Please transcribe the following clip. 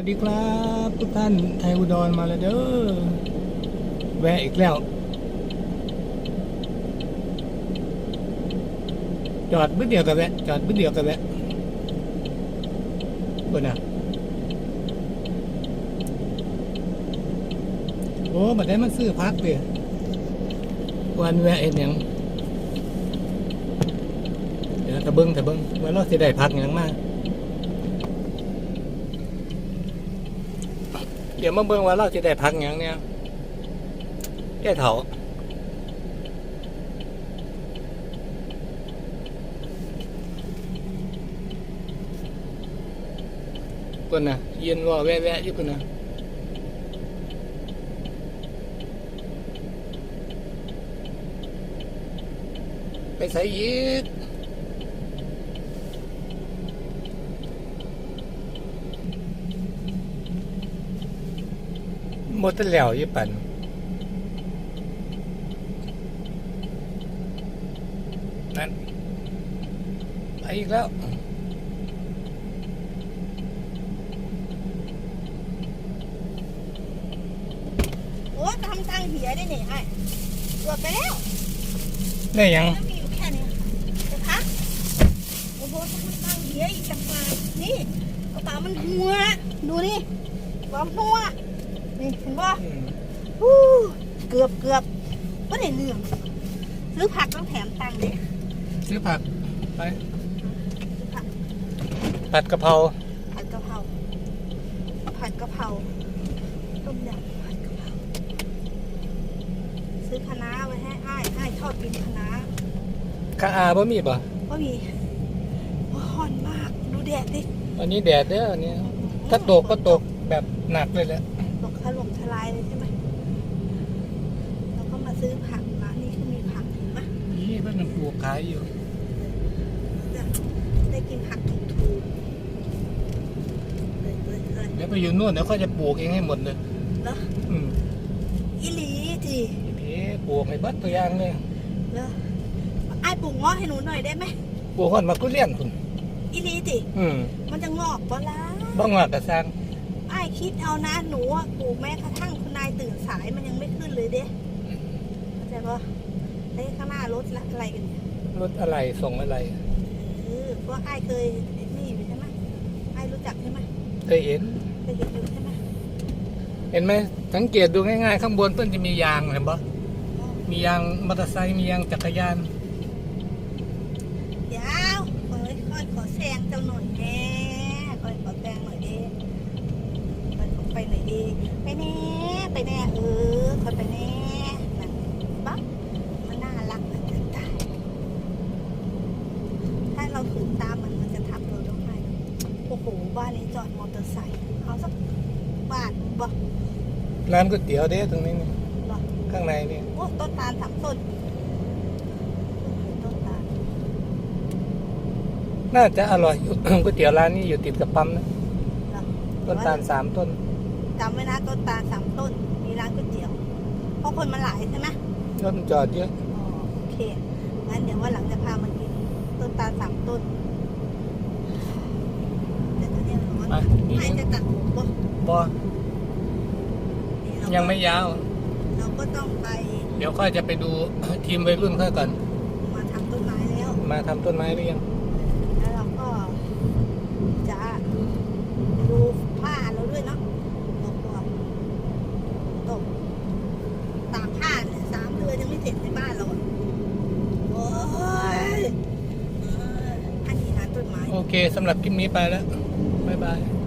วัสดีครับทุกท่านไทยอุดรมาแล้วเด้อแวะอีกแล้ว จอดบึ้เดียวกันแวะจอดบึ้เดียวกันแวะเปิดนะโอ้บัดได้มันซื้อพักเดียวันแวะเอ็นยังเดี๋ยวตะเบิ้งตะเบิ้งว่าเราสิได้พักยังมาก เดี๋ยวมาเบิ่งว่าเราจะได้พักหยังเนี่ยแก่เถาเพิ่นน่ะเย็นว่าแวะๆอยู่เพิ่นน่ะไปใส่อีก หมดแล้วยี่ปันนั่นไปอีกแล้วโอ้ทำตังเหียได้เนี่ยไอ้เกือบไปแล้วได้หยังแล้วมีอยู่แค่นี้จะพักโอ้โหทำตังเหียอีกจังมานี่กระเป๋ามันหัวดูนี่กระเป๋าหัว นี่เห็นป่ะอืมฮู้เกือบเกือบไม่ได้เรื่องซื้อผักต้องแถมตังค์ดิซื้อผักไปซื้อผักผัดกะเพราผัดกะเพราผัดกะเพราต้มยำผัดกะเพราซื้อคะน้าไว้ให้อ้ายอ้ายชอบกินคะน้าข้าอาบ่มีป่ะก็มีร้อนมากดูแดดดิวันนี้แดดเด้อวันนี้ถ้าตกก็ตกแบบหนักเลยแหละตกถ ล่มทลายเลยใช่ไหมเราก็มาซื้อผักร้านนี้คือมีผักเห็นไหมนี่เพิ่นมันปลูกขายอยู่จะได้กินผักถูกๆเลยเลยเลยเดี๋ยวไปอยู่นู่นเดี๋ยวเขาจะปลูกเองให้หมดเลยแล้วอืมอีหลีจีพี่ปลูกให้เบิดตัวอย่างเลยแล้วไอ้ายปลูกเงาะให้หนูหน่อยได้ไหมปลูกฮอดมะกุเรียนคุณอีหลีจีอืมมันจะงอกปะล่ะบ้างว่ากระซัง ไอ้ายคิดเอานะหนูอะปลูกแม้กระทั่งคุณนายตื่นสายมันยังไม่ขึ้นเลยเด้เข้าใจปะเฮ้ยข้างหน้ารถละอะไรกันเนี่ยรถอะไรส่งอะไรเออเพราะไอ้ายเคยนี่อยู่ใช่ไหมไอ้ายรู้จักใช่ไหมเคยเห็น เคยเห็นอยู่ใช่ไหมเห็นไหมสังเกตดูง่ายๆ ข้างบนเพิ่นจะมียางเห็นปะมียางมอเตอร์ไซค์มียางจักรยาน ยาวเฮ้ยค่อยขอแซงเจ้าหน่อยแน่ค่อยขอแซงหน่อยดิค่อยขอไปหน่อยดิไปแน่ไปแน่เออค่อยไปแน่นั่นปั๊บมันน่ารักมันจะตายถ้าเราขืนตามมันมันจะทับเราต้องให้ โอ้โหบ้านนี้จอดมอเตอร์ไซค์เอาสักบาทบ่ร้านก๋วยเตี๋ยวเด้ตรงนี้นี่บ่ข้างในนี่โอ้ต้นตาลสามต้นต้นตาลน่าจะอร่อยอยู่ ก๋วยเตี๋ยวร้านนี้อยู่ติดกับปั๊มนะเหรอต้นตาลสามต้น จำไว้นะต้นตาลสามต้น มีร้านก๋วยเตี๋ยว เพราะคนมันหลายใช่ไหมต้นจอดเยอะ อ๋อโอเค งั้นเดี๋ยวว่าหลังจะพามากินต้นตาลสามต้นแต่ ตอนนี้ร้อนไปนี่ไม่จะตัดผมบ่บอนี่เรายังไม่ยาว เราก็ต้องไปเดี๋ยวค่อยจะไปดูทีมวัยรุ่นค่อยก่อน มาทำต้นไม้แล้วมาทำต้นไม้หรือยัง แล้วเราก็จะดูผ้าเราด้วยเนาะเรากลัวตกตากผ้าเนี่ยสามเดือนยังไม่เสร็จในบ้านเราอะโอ้ยเอออันนี้นะต้นไม้ โอเคสำหรับคลิปนี้ไปแล้ว บ๊ายบาย